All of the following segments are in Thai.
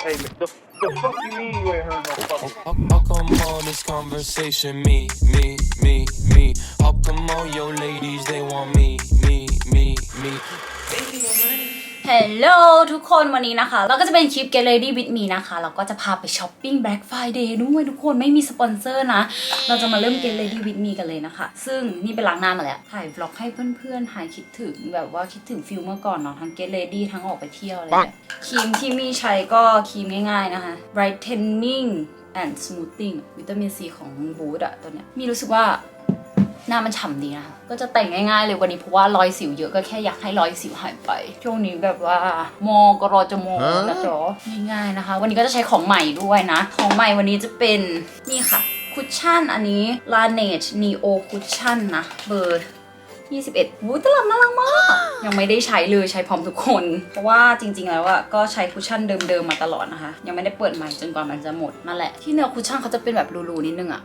Hey, the, the fuck you mean you ain't heard no fuck? How come all this conversation me, me, me, me? How come all your ladies they want me, me, me, me? They your money. หลทุกคนวันนี้นะคะ เราก็จะเป็นคลิป Get Ready with me นะคะ เราก็จะพาไปช้อปปิ้ง Black Friday ด้วยทุกคนไม่มีสปอนเซอร์นะ เราจะมาเริ่ม Get Ready with me กันเลยนะคะ ซึ่งนี่เป็นล้างหน้ามาแล้ว ถ่าย vlog ให้เพื่อนๆ หายคิดถึงแบบว่าคิดถึงฟิลเมื่อก่อนเนาะทั้ง Get Ready ทั้งออกไปเที่ยวอะไรแบบครีมที่มีใช้ก็ครีมง่าย ๆนะคะ Brightening and Smoothing วิตามินซีของบูธอะตัวเนี้ยมีรู้สึกว่า หน้ามันฉ่ำดีนะคะก็จะแต่งง่ายๆเลยวันนี้เพราะว่ารอยสิวเยอะก็แค่อยากให้รอยสิวหายไป ช่วงนี้แบบว่ามอกรอจะมอนะจ๊ะง่ายๆนะคะ วันนี้ก็จะใช้ของใหม่ด้วยนะ ของใหม่วันนี้จะเป็นนี่ค่ะคุชชั่นอันนี้ Laneige Neo Cushion นะเบอร์21วู้ตลับน่ารักมาก ยังไม่ได้ใช้เลยใช้พร้อมทุกคน เพราะว่าจริง ๆ แล้วอะก็ใช้คุชชั่นเดิม ๆ มาตลอดนะคะ ยังไม่ได้เปิดใหม่จนกว่ามันจะหมดนั่นแหละ ที่เนื้อคุชชั่นเขาจะเป็นแบบรูๆนิดนึงอะ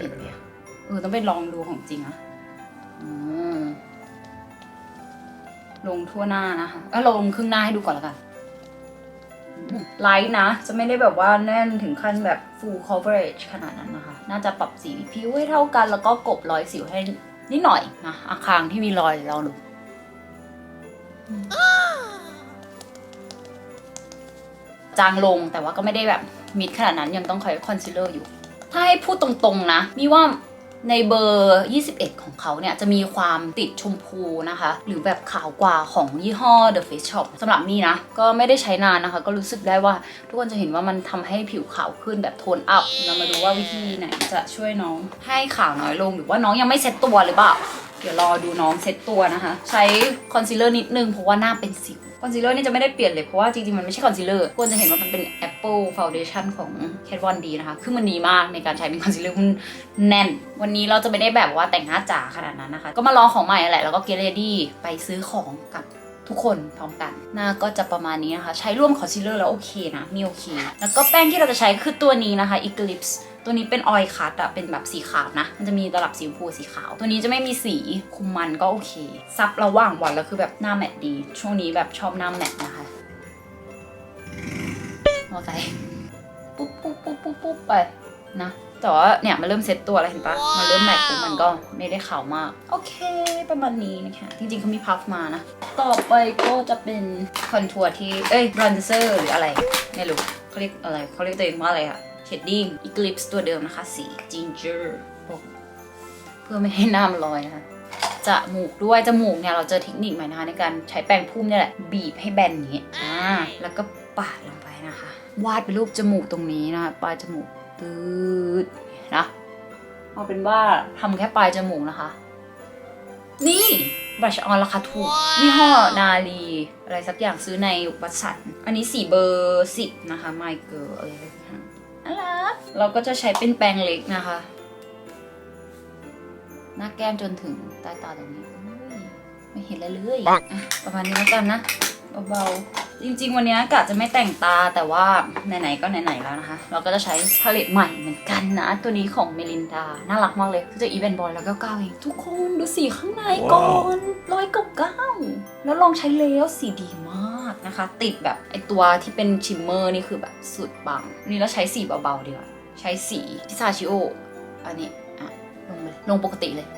เห็นเลยอะ เออต้องไปลองดูของจริงอะลงทั่วหน้านะคะเออลงครึ่งหน้าให้ดูก่อนล้วกันไลท์นะ จะไม่ได้แบบว่าแน่นถึงขั้นแบบ full coverage ขนาดนั้นนะคะ น่าจะปรับสีผิวให้เท่ากันแล้วก็กบรอยสิวให้นิดหน่อยนะอาคางที่มีรอยเราดูจางลงแต่ว่าก็ไม่ได้แบบมิดขนาดนั้นยังต้องคอยคอนซีลเลอร์อยู่ ถ้าให้พูดตรงๆนะ มีว่า ในเบอร์ 21 ของเขาเนี่ย จะมีความติดชมพูนะคะ หรือแบบขาวกว่าของยี่ห้อ The Face Shop สำหรับนี่นะ ก็ไม่ได้ใช้นานนะคะ ก็รู้สึกได้ว่าทุกคนจะเห็นว่ามันทำให้ผิวขาวขึ้นแบบโทนอัพ เรามาดูว่าวิธีไหนจะช่วยน้องให้ขาวน้อยลง หรือว่าน้องยังไม่เซ็ตตัวหรือเปล่า เดี๋ยวรอดูน้องเซ็ตตัวนะคะ ใช้คอนซีลเลอร์นิดนึงเพราะว่าหน้าเป็นสิวคอนซีลเลอร์นี่จะไม่ได้เปลี่ยนเลยเพราะว่าจริงๆ มันไม่ใช่คอนซีลเลอร์ควรจะเห็นว่ามันเป็น Apple Foundation ของ Kat Von D นะคะ คือมันดีมากในการใช้เป็นคอนซีลเลอร์มันแน่น วันนี้เราจะไม่ได้แบบว่าแต่งหน้าจ๋าขนาดนั้นนะคะ ก็มาลองของใหม่แหละแล้วก็ get ready ไปซื้อของกับทุกคนพร้อมกัน หน้าก็จะประมาณนี้นะคะ ใช้ร่วมคอนซีลเลอร์แล้วโอเคนะ มีโอเค แล้วก็แป้งที่เราจะใช้คือตัวนี้นะคะ Eclipse ตัวนี้เป็นออยคัตอะเป็นแบบสีขาวนะ มันจะมีตลับสีชมพูสีขาว ตัวนี้จะไม่มีสีคุมมันก็โอเค ซับระหว่างวันแล้วคือแบบหน้าแมตต์ดี ช่วงนี้แบบชอบหน้าแมตต์นะคะมอใจปุ๊บปุ๊บปุ๊บปุ๊บปุ๊บไปนะแต่ว่าเนี่ยมันเริ่มเซ็ตตัวแล้วเห็นปะมันเริ่มแมตต์ปุ๊บมันก็ไม่ได้ขาวมาก โอเค ประมาณนี้นะคะ จริงๆเขามีพัฟมานะ ต่อไปก็จะเป็นคอนทัวร์ที่ เอ้ยบรอนเซอร์หรืออะไร ไม่รู้เขาเรียกอะไรเขาเรียกตัวเองว่าอะไรอะ เชดดิ้ง Eclipse ตัวเดิมนะคะ สี Ginger เพื่อไม่ให้หน้ามันลอยนะคะจมูกด้วย จมูกเนี่ยเราเจอเทคนิคใหม่นะคะในการใช้แปรงพุ่มเนี่ยแหละ บีบให้แบนอย่างนี้อ่าแล้วก็ปาดลงไปนะคะ วาดเป็นรูปจมูกตรงนี้นะคะปลายจมูกตืดนะเอาเป็นว่าทำแค่ปลายจมูกนะคะ นี่บัชออนราคาถูกยี่ห้อนาลีอะไรสักอย่างซื้อในวัดสัน อันนี้สีเบอร์สิบนะคะไมเกิลอะไรสักอย่าง น่ารักเราก็จะใช้เป็นแปรงเล็กนะคะ หน้าแก้มจนถึงใต้ตาตรงนี้อุ้ยไม่เห็นอะไรเลยอะประมาณนี้แล้วกันนะเบาๆจริง ๆ วันนี้กะจะไม่แต่งตาแต่ว่าไหนๆก็ไหนๆแล้วนะคะ เราก็จะใช้พาเลตใหม่เหมือนกันนะ ตัวนี้ของเมลินดา น่ารักมากเลยจะอีเวนต์บอยแล้วก็ก้าวเอง ทุกคนดูสีข้างในก่อนร้อยกับเก้าแล้วลองใช้แล้วสีดีมาก นะคะ ติดแบบไอตัวที่เป็นชิมเมอร์นี่คือแบบสุดปังนนี้เราใช้สีเบาๆดีกว่า ใช้สีพิซาชิโอ อันนี้อะลงเลยลงปกติเลย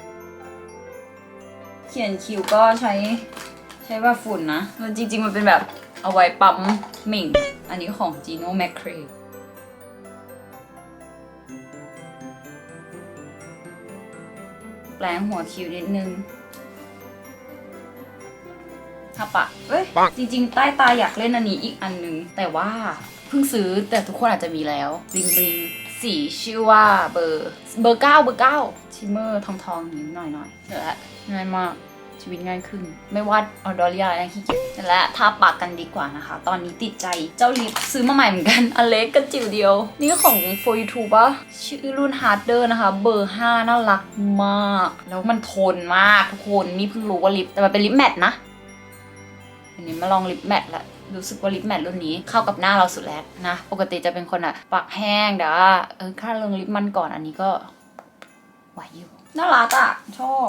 เขียนคิวก็ใช้ใช้ว่าฝุ่นนะ มันจริง ๆ มันเป็นแบบเอาไว้ปั๊มหมิ่ง อันนี้ของ Gino m c c r a e แปลงหัวคิวนิดนึง ทาปะเอ้ยจริง ๆ ใต้ตาอยากเล่นอันนี้อีกอันนึง แต่ว่าเพิ่งซื้อแต่ทุกคนอาจจะมีแล้วริงริงสีชื่อว่าเบอร์เบอร์เก้าเบอร์เก้าชิมเมอร์ทองทองๆนิดหน่อยหน่อยเดี๋ยวละง่ายมากชีวิตง่ายขึ้น ไม่วาดออดอริยาอะไรขี้เกียจและทาปากกันดีกว่านะคะ ตอนนี้ติดใจเจ้าลิปซื้อมาใหม่เหมือนกัน อันเล็กกันจิ๋วเดียว นี่ของ for you t u b e ปะชื่อรุ่น harder นะคะ เบอร์ 5 น่ารักมาก แล้วมันทนมากทุกคนนี่เพิ่งรู้ว่าลิปแต่มันเป็นลิปแมทนะ อันนี้มาลองลิปแมทละรู้สึกว่าลิปแมทรุ่นนี้เข้ากับหน้าเราสุดแล้วนะ ปกติจะเป็นคนอะปากแห้งแต่ว่าเออค่าลงลิปมันก่อนอันนี้ก็ไหวอยู่น่ารักอะชอบ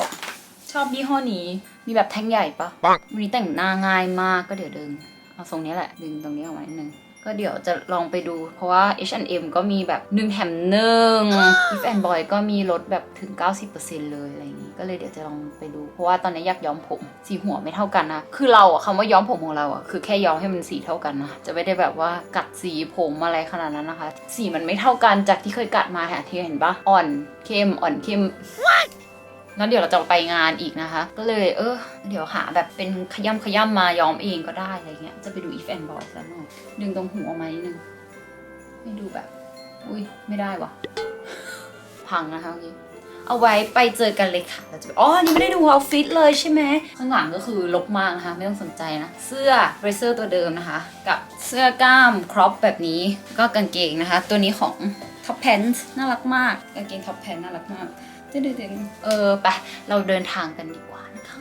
ชอบยี่ห้อนี้ มีแบบแท่งใหญ่ปะปังวันนี้แต่งหน้าง่ายมากก็เดี๋ยวดึง เอาทรงนี้แหละ ดึงตรงนี้ออกมานิดนึง ก็เดี๋ยวจะลองไปดู เพราะว่า H&M ก็มีแบบหนึ่งแถมหนึ่ง If and Boy ก็มีลดแบบถึง 90%เลยอะไรอย่างนี้ ก็เลยเดี๋ยวจะลองไปดู เพราะว่าตอนนี้อยากย้อมผม สีหัวไม่เท่ากันนะ คือเราอะคำว่าย้อมผมของเราอะคือแค่ย้อมให้มันสีเท่ากันนะ จะไม่ได้แบบว่ากัดสีผมอะไรขนาดนั้นนะคะ สีมันไม่เท่ากันจากที่เคยกัดมาค่ะที่เห็นปะอ่อนเข้มอ่อนเข้ม งั้นเดี๋ยวเราจะไปงานอีกนะคะ ก็เลยเออ เดี๋ยวหาแบบเป็นขย้ำขย้ำมาย้อมเองก็ได้อะไรเงี้ย จะไปดู if and boy ซะหน่อยดึงตรงหูออกมานิดนึงให้ดูแบบ อุ้ยไม่ได้วะพังนะคะเมื่อกี้เอาไว้ไปเจอกันเลยค่ะเราจะไปอ๋อ นี่ไม่ได้ดูเอาฟิตเลยใช่ไหม ข้างหลังก็คือลบมากนะคะ ไม่ต้องสนใจนะ เสื้อเรเซอร์ตัวเดิมนะคะ กับเสื้อกล้ามครอปแบบนี้ ก็กางเกงนะคะ ตัวนี้ของ Top Pants น่ารักมาก กางเกง Top Pants น่ารักมาก เด็ดๆเออไปเราเดินทางกันดีกว่านะคะ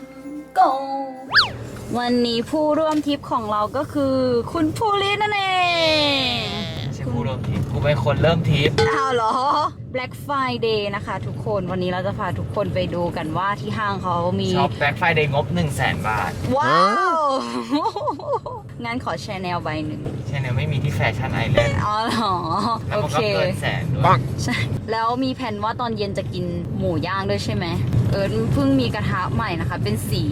go วันนี้ผู้ร่วมทริปของเราก็คือ คุณภูรินั่นเองไม่ใช่ผู้เริ่มทริปกูเป็นคนเริ่มทริปอ้าวเหรอ Black Friday นะคะ ทุกคนวันนี้เราจะพาทุกคนไปดูกันว่าที่ห้างเขามี ช็อปแบ็คไฟเดย์งบ 1 0 0 0 0แสนบาท ว้าว งั้นขอแชร์แนวใบหนึ่งใช่เนี่ยไม่มีที่แฟชั่นไอแลนด์อ๋อเหรอแล้วโอมันเคก็เกินแสนด้วยใช่แล้วมีแผนว่าตอนเย็นจะกินหมูย่างด้วยใช่ไหมเออเพิ่งมีกระทะใหม่นะคะ เป็นสี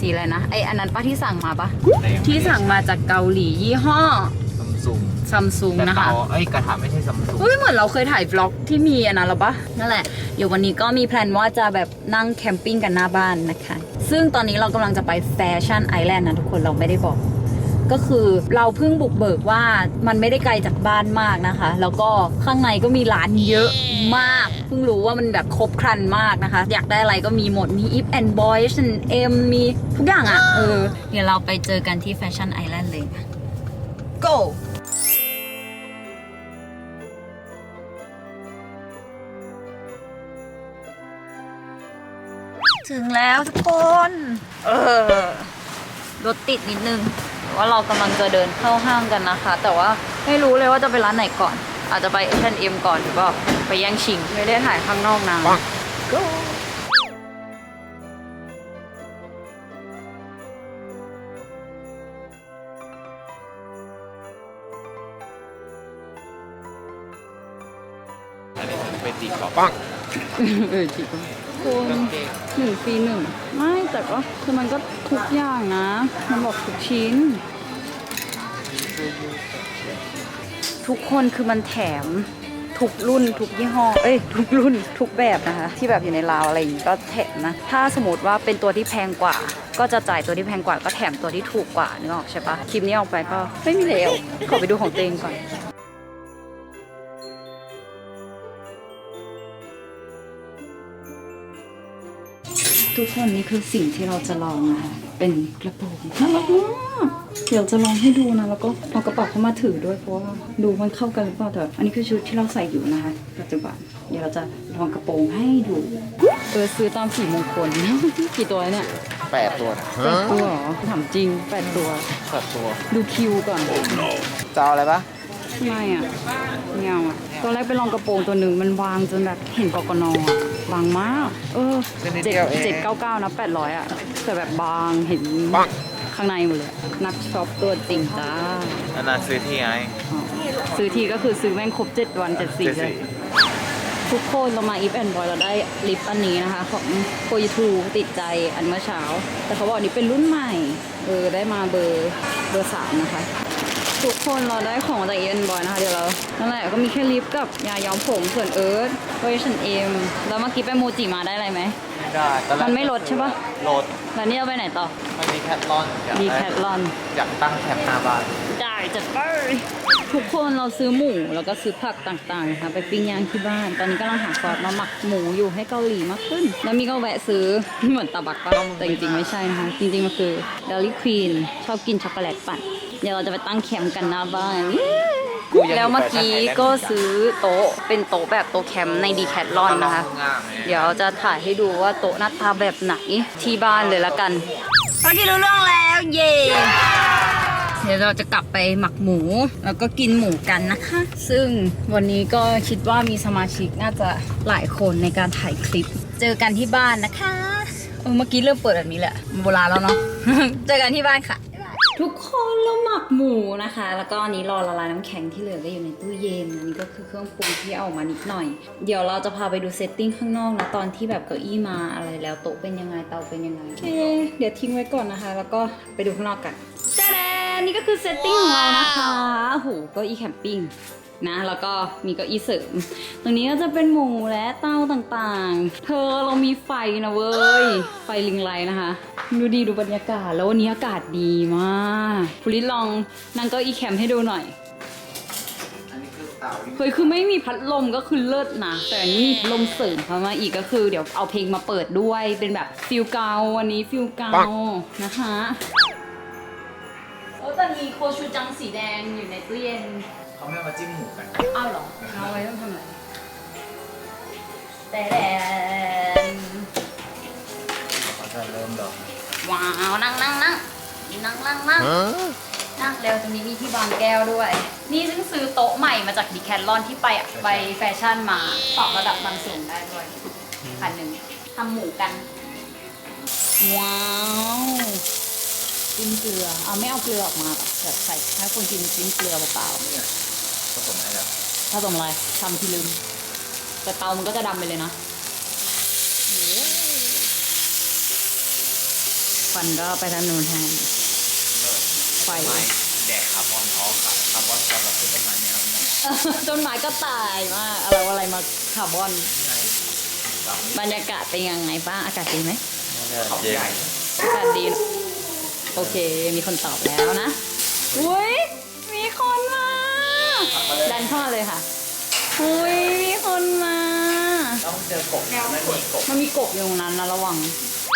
สีอะไรนะไออันนั้นป้าที่สั่งมาปะแต่ยังไม่ได้ที่สั่งมาจากเกาหลียี่ห้อซัมซุงซัมซุงแต่นะคะ เตาเอ้ยกระถางไม่ใช่ซัมซุงเฮ้ยเหมือนเราเคยถ่าย vlog ที่มีอันนั้นหรอปะนั่นแหละเดี๋ยววันนี้ก็มีแพลนว่าจะแบบนั่งแคมปิ้งกันหน้าบ้านนะคะ ซึ่งตอนนี้เรากำลังจะไปแฟชั่นไอแลนด์นะทุกคนเราไม่ได้บอก ก็คือเราเพิ่งบุกเบิกว่ามันไม่ได้ไกลจากบ้านมากนะคะ แล้วก็ข้างในก็มีร้านเยอะมากเพิ่งรู้ว่ามันแบบครบครันมากนะคะ อยากได้อะไรก็มีหมดมี If and Boy H&M มีทุกอย่างอะ่ะเออเดี๋ยวเราไปเจอกันที่แฟชั่นไอแลนด์เลย go ถึงแล้วทุกคน เออ รถติดนิดนึง ว่าเรากำลังจะเดินเข้าห้างกันนะคะ แต่ว่าไม่รู้เลยว่าจะไปร้านไหนก่อน อาจจะไป H&M ก่อนหรือว่าไปแย่งชิง ไม่ได้ถ่ายข้างนอกนาน Go อันนี้เป็นตีกรอบปังเออจริง คุณหนึ่งฟรีหนึ่งไม่แต่ก็คือมันก็ทุกอย่างนะ มันบอกทุกชิ้น ทุกคนคือมันแถมทุกรุ่นทุกยี่ห้อ เอ้ยทุกรุ่นทุกแบบนะคะ ที่แบบอยู่ในราวอะไรอย่างงี้ก็แถมนะ ถ้าสมมติว่าเป็นตัวที่แพงกว่า ก็จะจ่ายตัวที่แพงกว่าก็แถมตัวที่ถูกกว่านึกออกใช่ปะคลิปนี้ออกไปก็ไม่มีแล้วขอไปดูของตัวเองก่อน ทุกคนนี่คือสิ่งที่เราจะลองนะคะเป็นกระโปรงน่ารักมากเดี๋ยวจะลองให้ดูนะ แล้วก็เอากระเป๋าเข้ามาถือด้วยเพราะว่าดูมันเข้ากันหรือเปล่าแต่อันนี้คือชุดที่เราใส่อยู่นะคะปัจจุบันเดี๋ยวเราจะลองกระโปรงให้ดูเออซื้อตามสีมงคล กี่ตัวเนี่ยแปดตัวนะแปดตัวเหรอถามจริงแปดตัว แปดตัว ดูคิวก่อนจะเอาอะไรปะไม่อะไม่เอาอะ ตอนแรกไปลองกระโปรงตัวหนึ่งมันวางจนแบบเห็นกกนอะบางมาก เออเป็นนิดเจ็ดเดียวเอง เจ็ดเก้าเก้านะแปดร้อยอะแต่แบบบางเห็นปังข้างในหมดเลยนักช็อปตัวจริงจ้าอันนั้นซื้อที่ไงอ๋อซื้อทีก็คือซื้อแม่งครบเจ็ดวันเจ็ดสี่เลย ทุกคนเรามาอีฟแอนบอยเราได้ลิปอันนี้นะคะของโ o ยทูติดใจอันเมื่อเช้า แต่เขาบอกอันนี้เป็นรุ่นใหม่ เออ ได้มาเบอร์เบอร์สามนะคะ ทุกคนเราได้ของจากอีฟแอนบอยนะคะ เดี๋ยว ก็มีแค่ลิปกับยาย้อมผมส่วนเอิร์ธเวอร์ชันเอ็มแล้วเมื่อกี้ไปโมจิมาได้อะไรไหมไม่ได้ตอนแรกมันไม่ลดใช่ปะ ลด แล้วนี่เอาไปไหนต่อ มันมีแคทลอนอยากดีได้แคทลอน อยากตั้งแคมป์หน้าบ้านได้จัดไปทุกคนเราซื้อหมูแล้วก็ซื้อผักต่างๆนะคะไปปิ้งย่างที่บ้าน ตอนนี้กำลังหาซอสมาหมักหมูอยู่ให้เกาหลีมากขึ้น แล้วมีก็แวะซื้อ เหมือนตาบักปะแต่จริงๆไม่ใช่นะคะ จริงๆมันคือเดลิควีนชอบกินช็อกโกแลตปั่น เดี๋ยวเราจะไปตั้งแคมป์กันหน้าบ้าน กูยังอยู่แล้วเมื่อกี้ก็ซื้อโต๊ะเป็นโต๊ะแบบโต๊ะแคมป์ในดีแคทลอนนะคะ เดี๋ยวจะถ่ายให้ดูว่าโต๊ะหน้าตาแบบไหนที่บ้านเลยละกันเมื่อกี้รู้เรื่องแล้วเย่เดี๋ยวเราจะกลับไปหมักหมู แล้วก็กินหมูกันนะคะ ซึ่งวันนี้ก็คิดว่ามีสมาชิกน่าจะหลายคนในการถ่ายคลิป เจอกันที่บ้านนะคะเออเมื่อกี้เริ่มเปิดแบบนี้แหละโบราณแล้วเนาะ เจอกันที่บ้านค่ะบ๊ายบาย ทุกคนเราหมักหมูนะคะ แล้วก็อันนี้รอละลายน้ำแข็งที่เหลือก็อยู่ในตู้เย็นอันนี้ก็คือเครื่องปรุงที่เอามานิดหน่อย เดี๋ยวเราจะพาไปดูเซตติ้งข้างนอกนะตอนที่แบบเก้าอี้มาอะไรแล้วโต๊ะเป็นยังไงเตาเป็นยังไงโอเคเดี๋ยวทิ้งไว้ก่อนนะคะ แล้วก็ไปดูข้างนอกกันจ้าแดนนี่ก็คือเซตติ้งของเรานะคะโอ้โหเก้าอี้แคมปิ้ง นะแล้วก็มีเก้าอี้เสริม ตรงนี้ก็จะเป็นหมูและเต้าต่างๆ เธอเรามีไฟนะเว้ย ไฟลิงไลนะคะ ดูดีดูบรรยากาศแล้ววันนี้อากาศดีมากคุณลิศลองนั่งเก้าอี้แคมให้ดูหน่อยอันนี้คือเต่าเฮ้ยคือไม่มีพัดลมก็คือเลิศนะ แต่อันนี้มีพัดลมเสริมเข้ามาอีกก็คือเดี๋ยวเอาเพลงมาเปิดด้วยเป็นแบบฟิลเกาวันนี้ฟิลเกานะคะโอ้แต่มีโคชูจังสีแดงอยู่ในตู้เย็น เขาไม่เอามาจิ้มหมูกัน อ้าวเหรอเอาไว้ต้องทำอะไรแต่แดนเขาจะเริ่มดอกว้าวนั่งนั่งนั่งนั่งนั่งนั่งนั่งเร็วตรงนี้มีที่วางแก้วด้วย นี่ซึ่งซื้อโต๊ะใหม่มาจากดีแคทลอนที่ไปไปแฟชั่นมาปรับระดับความสูงได้ด้วยอันหนึ่งทำหมูกัน ว้าวจิ้มเกลือ เอาไม่เอาเกลือออกมาเหรอแบบใส่ให้คนกินจิ้มเกลือเปล่าเนี่ย ผสมให้แล้วๆถ้าสมอะไรทำที่ลืม แต่เตามันก็จะดำไปเลยนะโอ้ยควันก็ไปทางนู้นแทน ไฟ ไม้แดกคาร์บอนออกคาร์บอนตอนเราคือต้นไม้เนี่ยเอาเนี่ยต้นไม้ก็ตายมากอะไรอะไรมาคาร์บอนไงสามบรรยากาศเป็นยังไงบ้างอากาศดีไหมเขาใหญ่ อากาศดีเนอะโอเค มีคนตอบแล้วนะอุ้ยมีคนมา ดันเข้ามาเลยค่ะ อุ้ยมีคนมา ต้องเจอกบแล้วไม่มีกบมันมีกบอยู่ตรงนั้นนะระวังเ